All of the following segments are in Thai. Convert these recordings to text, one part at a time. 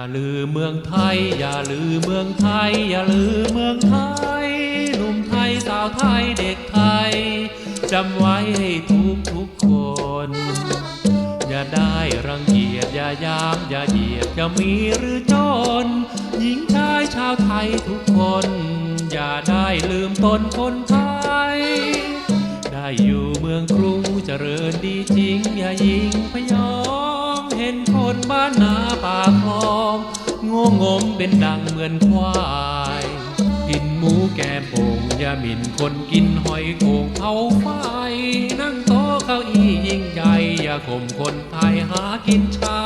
อยอย่าลืมเมืองไทย อย่าลืมเมืองไทยหนุ่มไทยสาวไทยเด็กไทยจำไว้ให้ทุกทุกๆคน อย่าได้รังเกียจอย่ายามอย่าเหยียดจะมีหรือจน หญิงชายชาวไทยทุกคน อย่าได้ลืมตนคนไทย ได้อยู่เมืองกรุงเจริญดีจริง อย่ายิงพยองเห็นคนบ้านนาป่าคลอง งงงมเป็นดังเหมือนควายกินหมูแกมโป่งยาหมิ่นคนกินหอยโขงเผาไฟนั่งโต๊ะเก้าอี้ยิ่งใหญ่อย่าข่มคนไทยหากินเช้า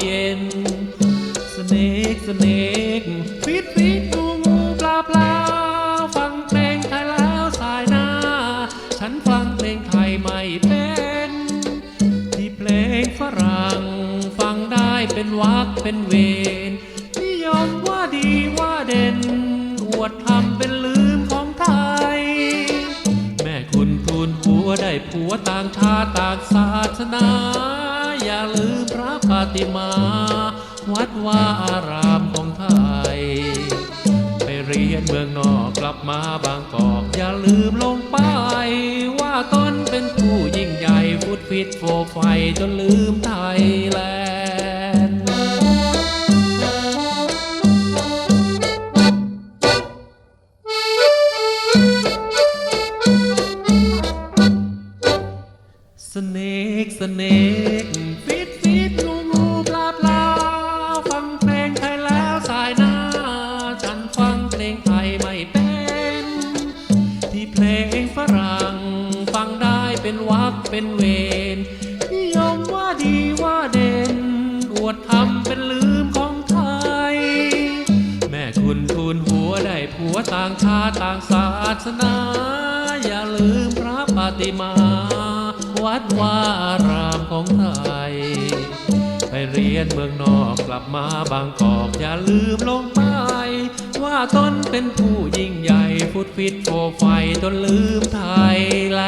เย็นสเนกสเนกฟิตฟิตงูงูปลาปลาฟังเพลงไทยแล้วสายหน้า ฉันฟังเพลงไทยไม่เป็นที่เพลงฝรั่ง เป็นวักเป็นเวรนิยมว่าดีว่าเด่น อวดทำเป็นลืมของไทย แม่คุณทูลหัวได้ผัวต่างชาติต่างศาสนา อย่าลืมพระปฏิมา วัดว่าอารามของไทย ไปเรียนเมืองนอกกลับมาบางกอก อย่าลืมลงป้ายว่าตนเป็นผู้ยิ่งใหญ่ฟุตฟิตโฟไฟจนลืมไทย เนกฟิตฟิตงูงูปลาปลาฟังเพลงไทยแล้วสายหน้า ฉันฟังเพลงไทยไม่เป็น ที่เพลงฝรั่งฟังได้เป็นวักเป็นเวรนิยมว่าดีว่าเด่น อวดทำเป็นลืมของไทย แม่คุณทูลหัวได้ผัวต่างชาติต่างศาสนา อย่าลืมพระปฏิมาวัดวาร ยนเมืองนอกกลับมาบางกอกอย่าลืมลงไปว่าตนเป็นผู้ยิ่งใหญ่ฟุตฟิตโฟไฟจนลืมไทยแล